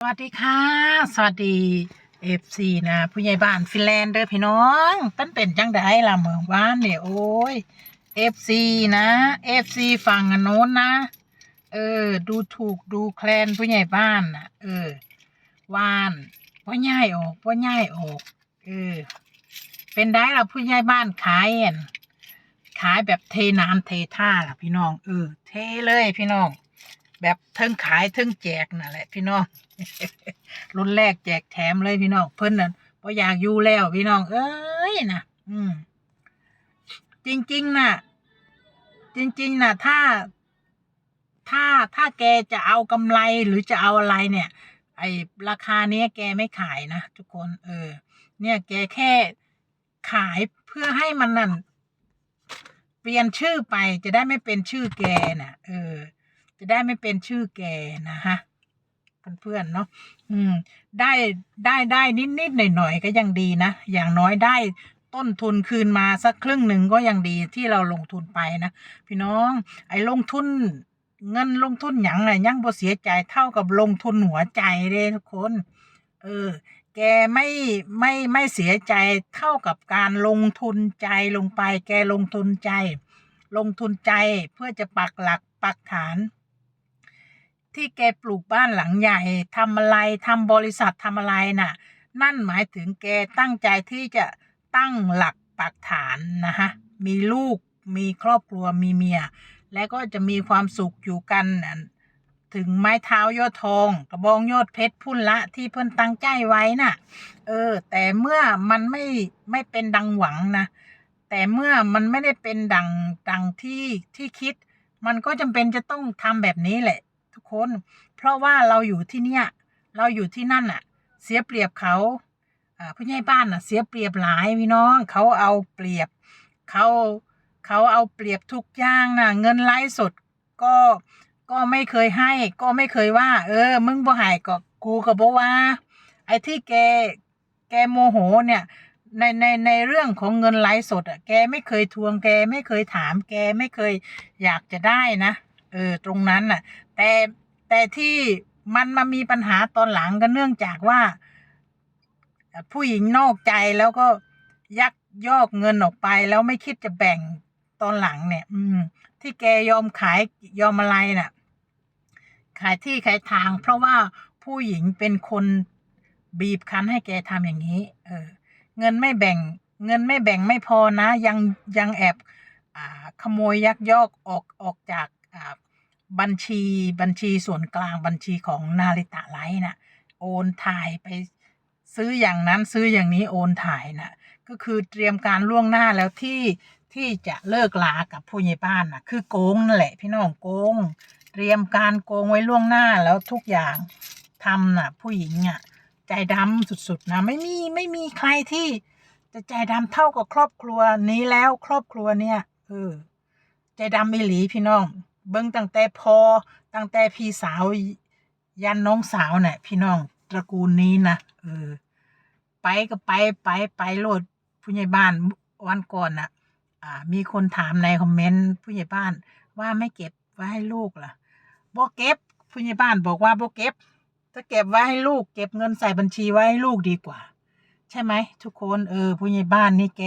สวัสดีค่ะ สวัสดีเอฟซีนะผู้ใหญ่บ้านฟินแลนด์เด้อพี่น้องเป็นเป็นจังได้ล่ะเมืองบ้านเนี่ยโอ้ยเอฟซีนะเอฟซีฝั่งโน้นนะ เออ ดูถูกดูแคลนผู้ใหญ่บ้านนะเออวานว่าง่ายออกว่าง่ายออกเออเป็นได้ล่ะผู้ใหญ่บ้านขายเอันขายแบบเทน้ำเทท่าล่ะพี่น้องเออเทเลยพี่น้อง แบบเทิงขายเทิงแจกนั่นแหละพี่น้องรุ่นแรกแจกแถมเลยพี่น้องเพิ่นน่ะพออยากอยู่แล้วพี่น้อง เอ้ยนะอืม จริงๆน่ะจริงๆน่ะถ้า ถ้าถ้าแกจะเอากำไรหรือจะเอาอะไรเนี่ย ไอราคาเนี้ยแกไม่ขายนะทุกคน เออ เนี่ยแกแค่ขายเพื่อให้มันนั่นเปลี่ยนชื่อไปจะได้ไม่เป็นชื่อแกน่ะ เออ จะได้ไม่เป็นชื่อแกนะฮะเพื่อนๆเนาะอืม ได้ได้ได้นิดนิดหน่อยหน่อยๆก็ยังดีนะ อย่างน้อยได้ต้นทุนคืนมาสักครึ่งหนึ่งก็ยังดีที่เราลงทุนไปนะ พี่น้อง ไอ้ลงทุนเงินลงทุนหยังไงยังบ่เสียใจเท่ากับลงทุนหัวใจเลยทุกคน เออ แกไม่ไม่ไม่เสียใจเท่ากับการลงทุนใจลงไป แกลงทุนใจ ลงทุนใจเพื่อจะปักหลักปักฐาน ที่แกปลูกบ้านหลังใหญ่ทำอะไรทำบริษัททำอะไรน่ะ นั่นหมายถึงแกตั้งใจที่จะตั้งหลักปักฐานนะฮะมีลูกมีครอบครัวมีเมีย และก็จะมีความสุขอยู่กันถึงไม้เท้ายอดทอง กระบองยอดเพชรพุ่นละที่เพิ่นตั้งใจไว้น่ะ เออ แต่เมื่อมันไม่ไม่เป็นดังหวังนะแต่เมื่อมันไม่ได้เป็นดังดังที่ที่คิด มันก็จำเป็นจะต้องทำแบบนี้แหละ คน เพราะว่าเราอยู่ที่เนี่ย เราอยู่ที่นั่นน่ะ เสียเปรียบเขาผู้ใหญ่บ้านน่ะ เสียเปรียบหลายพี่น้อง เขาเอาเปรียบเขาเขาเอาเปรียบทุกอย่างน่ะเงินไลฟ์สดก็ก็ไม่เคยให้ ก็ไม่เคยว่า เออ มึงบ่หายก็กูก็บ่ว่า ไอ้ที่แกแกโมโหเนี่ยในในในเรื่องของเงินไลฟ์สดอะแกไม่เคยทวงแกไม่เคยถาม แกไม่เคยอยากจะได้นะเออตรงนั้นน่ะ แต่ แต่ที่มันมามีปัญหาตอนหลังก็เนื่องจากว่า ผู้หญิงนอกใจแล้วก็ยักยอกเงินออกไป แล้วไม่คิดจะแบ่งตอนหลังเนี่ย อืม ที่แกยอมขายยอมอะไรน่ะ ขายที่ขายทาง เพราะว่าผู้หญิงเป็นคนบีบคั้นให้แกทำอย่างนี้ เออ เงินไม่แบ่ง เงินไม่แบ่งไม่พอนะ ยังยังแอบ อ่า ขโมยยักยอกออกออกจากอ่า บัญชีบัญชีส่วนกลางบัญชีของนาริตะไลท์น่ะโอนถ่ายไปซื้ออย่างนั้นซื้ออย่างนี้โอนถ่ายน่ะก็คือเตรียมการล่วงหน้าแล้วที่ที่จะเลิกลากับผู้ใหญ่บ้านน่ะคือโกงนั่นแหละพี่น้องโกง เตรียมการโกงไว้ล่วงหน้าแล้วทุกอย่างทำน่ะผู้หญิงอะใจดำสุดๆนะไม่มีไม่มีใครที่จะใจดำเท่ากับครอบครัวนี้แล้วครอบครัวเนี่ยเออใจดำไม่หลีพี่น้อง เบิ่งตั้งแต่พอตั้งแต่พี่สาวยันน้องสาวเนี่ย พี่น้องตระกูลนี้นะเออ ไปก็ไปไปไปโลดผู้ใหญ่บ้านวันก่อนน่ะ อ่า มีคนถามในคอมเมนต์ผู้ใหญ่บ้าน ว่าไม่เก็บไว้ให้ลูกล่ะบ่เก็บผู้ใหญ่บ้านบอกว่าบ่เก็บถ้าเก็บไว้ให้ลูกเก็บเงินใส่บัญชีไว้ให้ลูกดีกว่า ใช่ไหมทุกคนเออผู้ใหญ่บ้านนี่แก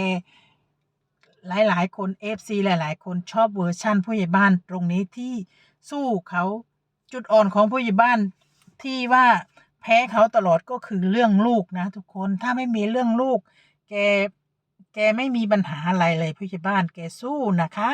หลาย ๆ คนเอฟซีหลาย ๆ คนชอบเวอร์ชั่นผู้ใหญ่บ้านตรงนี้ที่สู้เขาจุดอ่อนของผู้ใหญ่บ้านที่ว่าแพ้เขาตลอดก็คือเรื่องลูกนะ ทุกคนถ้าไม่มีเรื่องลูก แก แกไม่มีปัญหาอะไรเลยผู้ใหญ่บ้านแกสู้นะคะ